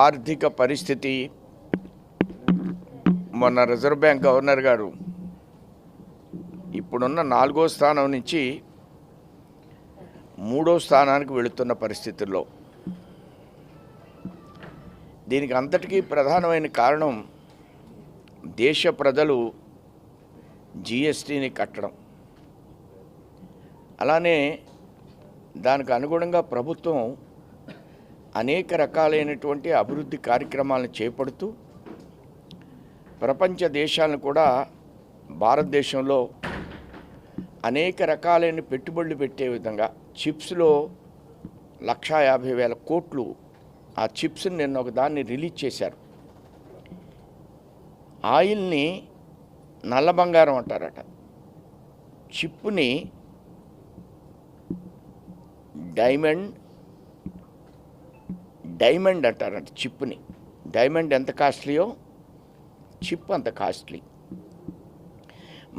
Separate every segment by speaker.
Speaker 1: ఆర్థిక పరిస్థితి మొన్న రిజర్వ్ బ్యాంక్ గవర్నర్ గారు ఇప్పుడున్న నాలుగో స్థానం నుంచి మూడో స్థానానికి వెళుతున్న పరిస్థితుల్లో దీనికి అంతటికీ ప్రధానమైన కారణం దేశ ప్రజలు జిఎస్టీని కట్టడం అలానే దానికి అనుగుణంగా ప్రభుత్వం అనేక రకాలైనటువంటి అభివృద్ధి కార్యక్రమాలను చేపడుతూ ప్రపంచ దేశాలను కూడా భారతదేశంలో అనేక రకాలైన పెట్టుబడులు పెట్టే విధంగా చిప్స్లో లక్షా యాభై వేల కోట్లు ఆ చిప్స్ని నిన్న ఒక దాన్ని రిలీజ్ చేశారు ఆయిల్ని నల్ల బంగారం అంటారట చిప్ని డైమండ్ డైమండ్ అంటారంట చిప్ని డైమండ్ ఎంత కాస్ట్లీయో చిప్ అంత కాస్ట్లీ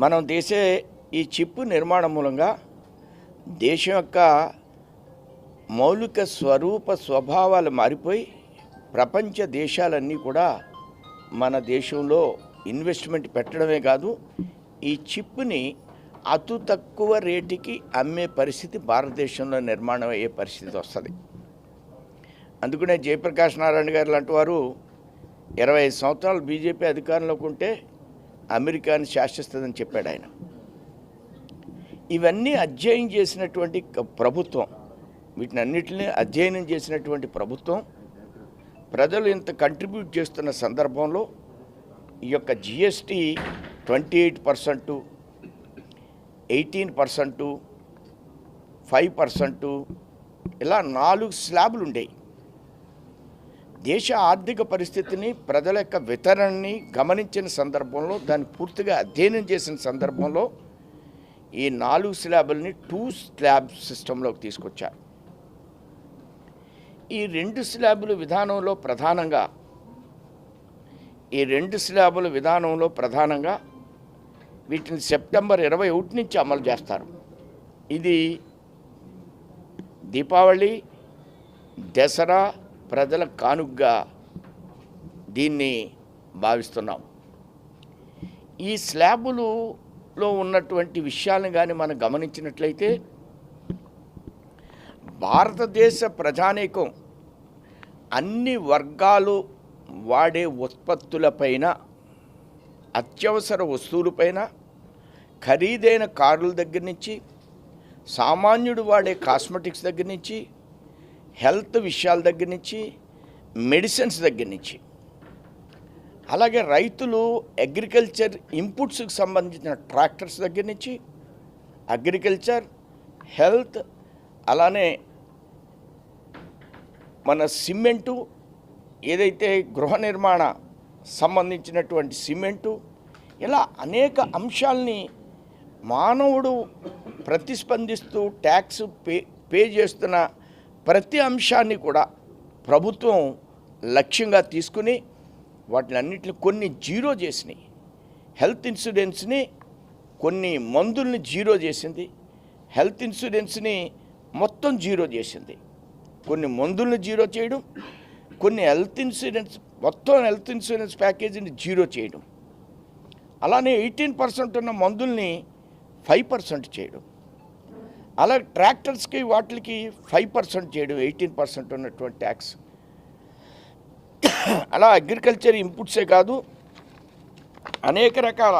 Speaker 1: మనం తీసే ఈ చిప్ నిర్మాణం మూలంగా దేశం యొక్క మౌలిక స్వరూప స్వభావాలు మారిపోయి ప్రపంచ దేశాలన్నీ కూడా మన దేశంలో ఇన్వెస్ట్మెంట్ పెట్టడమే కాదు ఈ చిప్ని అతి తక్కువ రేటుకి అమ్మే పరిస్థితి భారతదేశంలో నిర్మాణం అయ్యే పరిస్థితి వస్తుంది అందుకనే జయప్రకాష్ నారాయణ గారు లాంటి వారు ఇరవై ఐదు సంవత్సరాలు బీజేపీ అధికారంలోకి ఉంటే అమెరికాని శాసిస్తుందని చెప్పాడు ఆయన ఇవన్నీ అధ్యయనం చేసినటువంటి ప్రభుత్వం వీటిని అన్నిటిని అధ్యయనం చేసినటువంటి ప్రభుత్వం ప్రజలు ఇంత కంట్రిబ్యూట్ చేస్తున్న సందర్భంలో ఈ యొక్క GST twenty eight percent eighteen percent five percent ఇలా నాలుగు స్లాబులు ఉండేవి దేశ ఆర్థిక పరిస్థితిని ప్రజల యొక్క వితరణని గమనించిన సందర్భంలో దాన్ని పూర్తిగా అధ్యయనం చేసిన సందర్భంలో ఈ నాలుగు స్లాబుల్ని టూ స్లాబ్ సిస్టంలోకి తీసుకొచ్చారు ఈ రెండు స్లాబుల విధానంలో ప్రధానంగా ఈ రెండు స్లాబుల విధానంలో ప్రధానంగా వీటిని సెప్టెంబర్ ఇరవై ఒకటి నుంచి అమలు చేస్తారు ఇది దీపావళి దసరా ప్రజల కానుగ్గా దీన్ని భావిస్తున్నాం ఈ స్లాబులులో ఉన్నటువంటి విషయాలను కానీ మనం గమనించినట్లయితే భారతదేశ ప్రజానీకం అన్ని వర్గాలు వాడే ఉత్పత్తులపైన అత్యవసర వస్తువులపైన ఖరీదైన కార్ల దగ్గర నుంచి సామాన్యుడు వాడే కాస్మెటిక్స్ దగ్గర నుంచి హెల్త్ విషయాల దగ్గర నుంచి మెడిసిన్స్ దగ్గర నుంచి అలాగే రైతులు అగ్రికల్చర్ ఇన్పుట్స్కి సంబంధించిన ట్రాక్టర్స్ దగ్గర నుంచి అగ్రికల్చర్ హెల్త్ అలానే మన సిమెంటు ఏదైతే గృహ నిర్మాణ సంబంధించినటువంటి సిమెంటు ఇలా అనేక అంశాలని మానవుడు ప్రతిస్పందిస్తూ ట్యాక్స్ పే పే చేస్తున్న ప్రతి అంశాన్ని కూడా ప్రభుత్వం లక్ష్యంగా తీసుకుని వాటిని అన్నింటిని కొన్ని జీరో చేసినాయి హెల్త్ ఇన్సూరెన్స్ని కొన్ని మందుల్ని జీరో చేసింది హెల్త్ ఇన్సూరెన్స్ని మొత్తం జీరో చేసింది కొన్ని మందుల్ని జీరో చేయడం కొన్ని హెల్త్ ఇన్సూరెన్స్ మొత్తం హెల్త్ ఇన్సూరెన్స్ ప్యాకేజీని జీరో చేయడం అలానే ఎయిటీన్ పర్సెంట్ ఉన్న మందుల్ని ఫైవ్ పర్సెంట్ చేయడం అలా ట్రాక్టర్స్కి వాటికి ఫైవ్ పర్సెంట్ చేయడం ఎయిటీన్ పర్సెంట్ ఉన్నటువంటి ట్యాక్స్ అలా అగ్రికల్చర్ ఇన్పుట్సే కాదు అనేక రకాల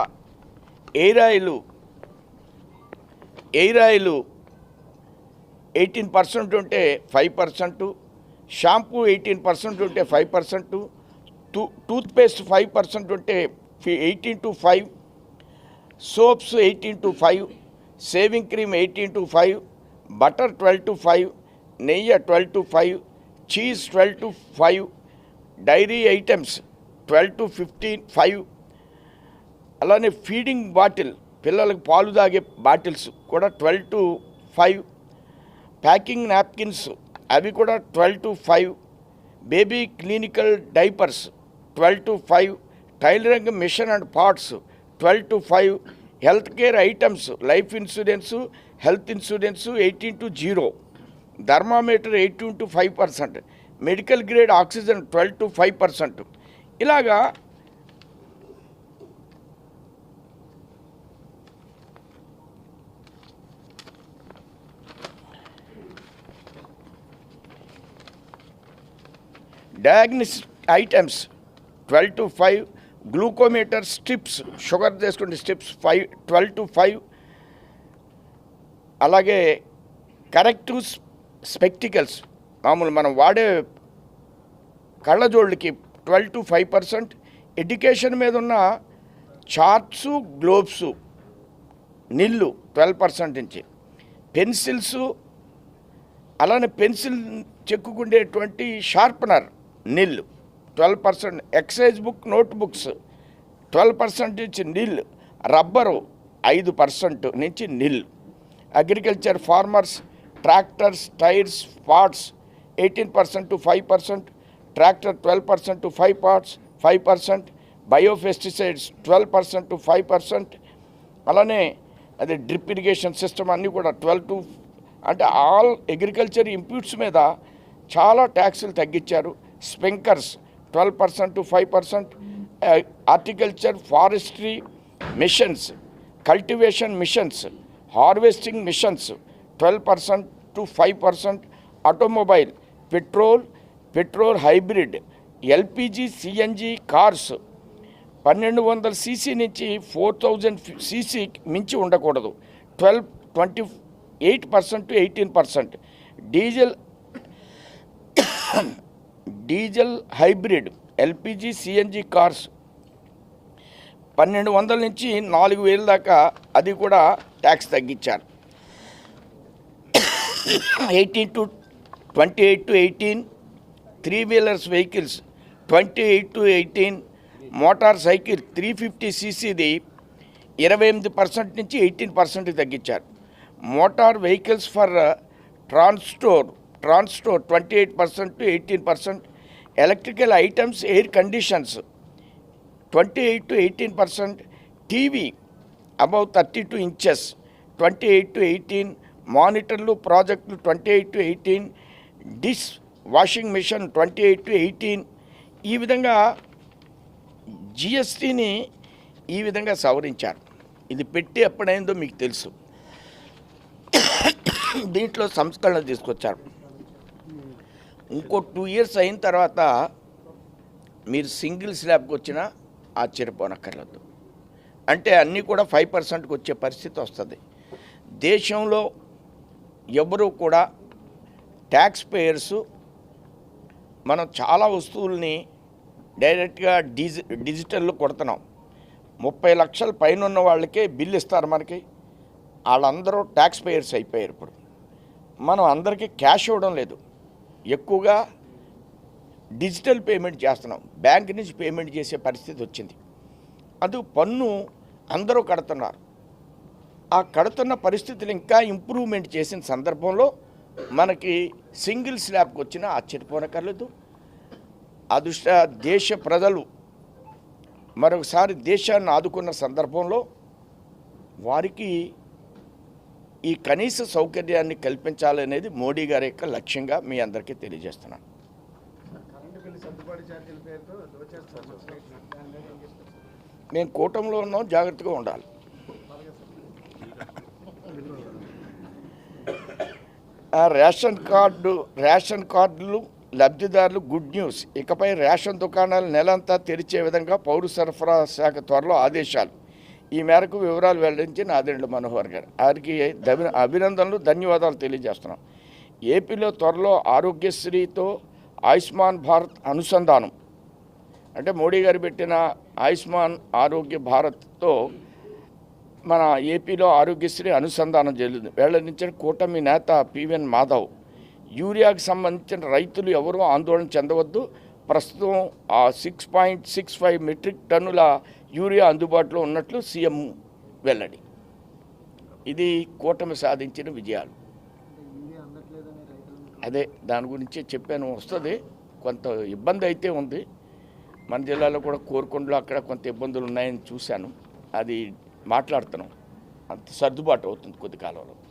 Speaker 1: hair oil hair oil eighteen percent ఉంటే five percent shampoo eighteen percent ఉంటే five percent to toothpaste five percent ఉంటే eighteen to five soaps eighteen to five shaving cream eighteen to five butter twelve to five నెయ్యి twelve to five cheese twelve to five dairy items twelve to fifteen five అలానే feeding bottle పిల్లలకు పాలు తాగే bottles కూడా twelve to five packing napkins అవి కూడా twelve to five baby clinical diapers twelve to five tailoring machine and parts twelve to five healthcare items, health insurance 18 to 0, thermometer 18 to 5%, medical grade oxygen 12 to 5%. Ilaga diagnostic items 12 to 5%. Glucometer strips sugar తీసుకుంటే strips five twelve to five అలాగే corrective spectacles మామూలు మనం వాడే కళ్ళజోళ్ళకి twelve to five percent education మీద ఉన్న charts globes nil twelve percent నుంచి pencils అలానే pencil చెక్కుకుండేటువంటి sharpener nil twelve percent exercise book notebooks twelve percent నుంచి నిల్ రబ్బరు ఐదు పర్సెంట్ నుంచి nil agriculture farmers tractors tyres parts eighteen percent to five percent tractor twelve percent to five parts five percent biopesticides twelve percent to five percent అలానే అదే drip irrigation system అన్నీ కూడా twelve to అంటే all agriculture inputs మీద చాలా ట్యాక్సులు తగ్గించారు sprinklers twelve percent to five percent horticulture forestry machines cultivation machines harvesting machines twelve percent to five percent automobile petrol petrol hybrid LPG CNG cars పన్నెండు వందల CC నుంచి four thousand CC మించి ఉండకూడదు twelve twenty eight percent to eighteen percent diesel diesel hybrid LPG CNG cars పన్నెండు వందల నుంచి నాలుగు వేల దాకా అది కూడా ట్యాక్స్ తగ్గించారు eighteen to twenty eight to eighteen three wheelers vehicles twenty eight to eighteen motorcycle three fifty సీసీది ఇరవై ఎనిమిది పర్సెంట్ నుంచి ఎయిటీన్ పర్సెంట్కి తగ్గించారు motor vehicles for transport transport twenty eight percent to eighteen percent electrical items air conditions twenty eight to eighteen percent TV above thirty two inches twenty eight to eighteen మానిటర్లు ప్రాజెక్టులు twenty eight to eighteen dish washing machine twenty eight to eighteen ఈ విధంగా జిఎస్టీని ఈ విధంగా సవరించారు ఇది పెట్టి ఎప్పుడైందో మీకు తెలుసు దీంట్లో సంస్కరణలు తీసుకొచ్చారు ఇంకో టూ ఇయర్స్ అయిన తర్వాత మీరు సింగిల్ స్లాబ్కి వచ్చినా ఆశ్చర్యపోనక్కర్లేదు అంటే అన్నీ కూడా ఫైవ్ పర్సెంట్కి వచ్చే పరిస్థితి వస్తుంది దేశంలో ఎవరు కూడా ట్యాక్స్ పేయర్స్ మనం చాలా వస్తువుల్ని డైరెక్ట్గా డిజి డిజిటల్లో కొడుతున్నాం ముప్పై లక్షల పైన ఉన్న వాళ్ళకే బిల్ ఇస్తారు మనకి వాళ్ళందరూ ట్యాక్స్ పేయర్స్ అయిపోయారు ఇప్పుడు మనం అందరికీ క్యాష్ ఇవ్వడం లేదు ఎక్కువగా డిజిటల్ పేమెంట్ చేస్తున్నాం బ్యాంక్ నుంచి పేమెంట్ చేసే పరిస్థితి వచ్చింది అందు పన్ను అందరూ కడుతున్నారు ఆ కడుతున్న పరిస్థితులు ఇంకా ఇంప్రూవ్మెంట్ చేసిన సందర్భంలో మనకి సింగిల్ స్లాబ్కి వచ్చినా ఆశ్చర్యపోనక్కర్లేదు అదృష్ట దేశ ప్రజలు మరొకసారి దేశాన్ని ఆదుకున్న సందర్భంలో వారికి ఈ కనీస సౌకర్యాన్ని కల్పించాలనేది మోడీ గారి యొక్క లక్ష్యంగా మీ అందరికీ తెలియజేస్తున్నాను మేము కూటమిలో ఉన్నాం జాగ్రత్తగా ఉండాలి రేషన్ కార్డు రేషన్ కార్డులు లబ్ధిదారులు గుడ్ న్యూస్ ఇకపై రేషన్ దుకాణాలు నెలంతా తెరిచే విధంగా పౌర సరఫరా శాఖ త్వరలో ఆదేశాలు ఈ మేరకు వివరాలు వెల్లడించి ఆదిండ్ల మనోహర్ గారు వారికి అభినందనలు ధన్యవాదాలు తెలియజేస్తున్నాం ఏపీలో త్వరలో ఆరోగ్యశ్రీతో ఆయుష్మాన్ భారత్ అనుసంధానం అంటే మోడీ గారు పెట్టిన ఆయుష్మాన్ ఆరోగ్య భారత్తో మన ఏపీలో ఆరోగ్యశ్రీ అనుసంధానం జరిగింది వెల్లడించిన కూటమి నేత పివిఎన్ మాధవ్ యూరియాకు సంబంధించిన రైతులు ఎవరూ ఆందోళన చెందవద్దు ప్రస్తుతం ఆ six point six five metric టన్నుల యూరియా అందుబాటులో ఉన్నట్లు సీఎం వెల్లడి ఇది కూటమి సాధించిన విజయాలు అదే దాని గురించి చెప్పాను వస్తుంది కొంత ఇబ్బంది అయితే ఉంది మన జిల్లాలో కూడా కోరుకొండలో అక్కడ కొంత ఇబ్బందులు ఉన్నాయని చూశాను అది మాట్లాడుతున్నాం అంత సర్దుబాటు అవుతుంది కొద్ది కాలంలో